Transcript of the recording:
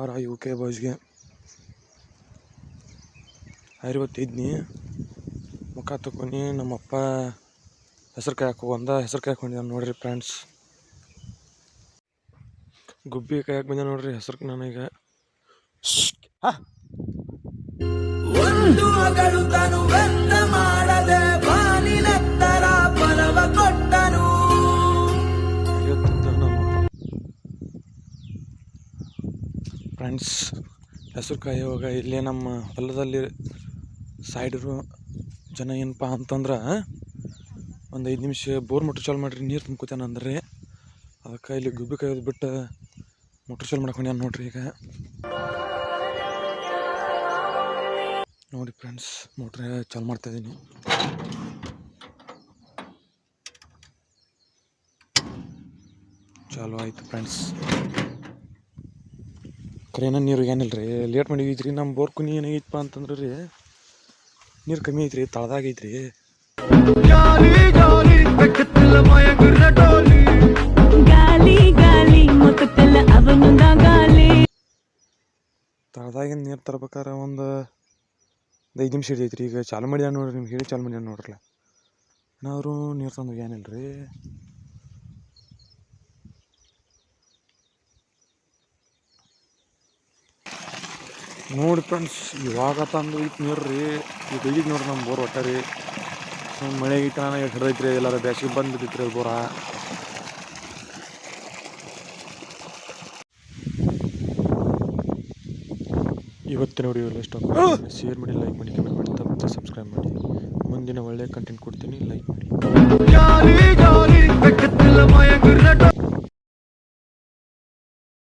ಅವರ U K ಬಾಯ್ಸ್ಗೆ. ಐವತ್ತೈದನಿ ಮುಖ ತಕೊಂಡಿ ನಮ್ಮಪ್ಪ ಹೆಸರು ಹಾಕೋ ಒಂದ, ಹೆಸರು ಕೈ ಹಾಕೊಂಡಿದ್ದಾನೆ ನೋಡ್ರಿ ಫ್ರೆಂಡ್ಸ್ ಗುಬ್ಬಿ ಕಾಯಕ್ಕೆ ಬಂದ ನೋಡ್ರಿ ಹೆಸರು ನನಗೆ. ಒಂದು ಫ್ರೆಂಡ್ಸ್, ಹೆಸರು ಕಾಯುವಾಗ ಇಲ್ಲೇ ನಮ್ಮ ಹೊಲದಲ್ಲಿ ಸೈಡಿರು ಜನ ಏನಪ್ಪ ಅಂತಂದ್ರೆ ಒಂದು ಐದು ನಿಮಿಷ ಬೋರ್ ಮೋಟ್ರ್ ಚಾಲು ಮಾಡಿರಿ, ನೀರು ತುಂಬ್ಕೋತೇನೆ ಅಂದ್ರೆ. ಅದಕ್ಕೆ ಇಲ್ಲಿ ಗುಬ್ಬಿ ಕಾಯೋದು ಬಿಟ್ಟು ಮೋಟ್ರ್ ಚಾಲು ಮಾಡ್ಕೊಂಡ್ಯಾನ ನೋಡ್ರಿ ಈಗ. ನೋಡಿ ಫ್ರೆಂಡ್ಸ್, ಮೋಟ್ರ್ ಚಾಲು ಮಾಡ್ತಾ ಇದ್ದೀನಿ ಚಾಲು ಆಯಿತು ಫ್ರೆಂಡ್ಸ್. ಕರೆನ ನೀರು ಏನಿಲ್ಲ ರೀ. ಲೇಟ್ ಮಾಡಿದ್ರಿ ನಮ್ಮ ಬೋರ್ ಕುನಿ ಏನಾಗೈತಪ್ಪ ಅಂತಂದ್ರೆ ರೀ ನೀರು ಕಮ್ಮಿ ಐತ್ರಿ ತಳದಾಗೈತ್ರಿ ಗಾಲಿ ಗಾಲಿ ಮೊತ್ತಕ್ಕೆಲ್ಲ ಅವನೊಂದ ಗಾಲಿ. ತಳದಾಗಿನ ನೀರು ತರ್ಬೇಕಾರೆ ಒಂದು ಒಂದು ಐದು ನಿಮಿಷ ಹಿಡಿದೈತ್ರಿ. ಈಗ ಚಾಲು ಮಾಡ್ಯಾನ ನೋಡ್ರಿ ನಿಮ್ಗೆ ಹೇಳಿ ಚಾಲು ಮಾಡ್ಯಾನ ನೋಡ್ರಲ್ಲ. ಏನಾದ್ರು ನೀರು ತಂದು ಏನಿಲ್ಲ ರೀ ನೋಡಿ ಫ್ರೆಂಡ್ಸ್ ಇವಾಗ ತಂದು ಇತ್ತು ನೀರು ರೀ ಈಗ ಐತಿ ನೋಡ್ರಿ ನಮ್ಮ ಬೋರ್ ಒಟ್ಟ ರೀ. ಮಳೆ ಐತನ ಹಿಡ್ದೈತ್ರಿ ಎಲ್ಲಾರ ಬೇಸಿಗೆ ಬಂದು ಬಿದ್ದೈತ್ರಿ ಅದು ಬೋರ ಇವತ್ತಿನ ವಿಡಿಯೋ ಎಷ್ಟು ಶೇರ್ ಮಾಡಿ ಲೈಕ್ ಮಾಡಿ ಕಮೆಂಟ್ ಮಾಡಿ ತಪ್ಪದೆ ಸಬ್ಸ್ಕ್ರೈಬ್ ಮಾಡಿ. ಮುಂದಿನ ಒಳ್ಳೆಯ ಕಂಟೆಂಟ್ ಕೊಡ್ತೀನಿ ಲೈಕ್ ಮಾಡಿ.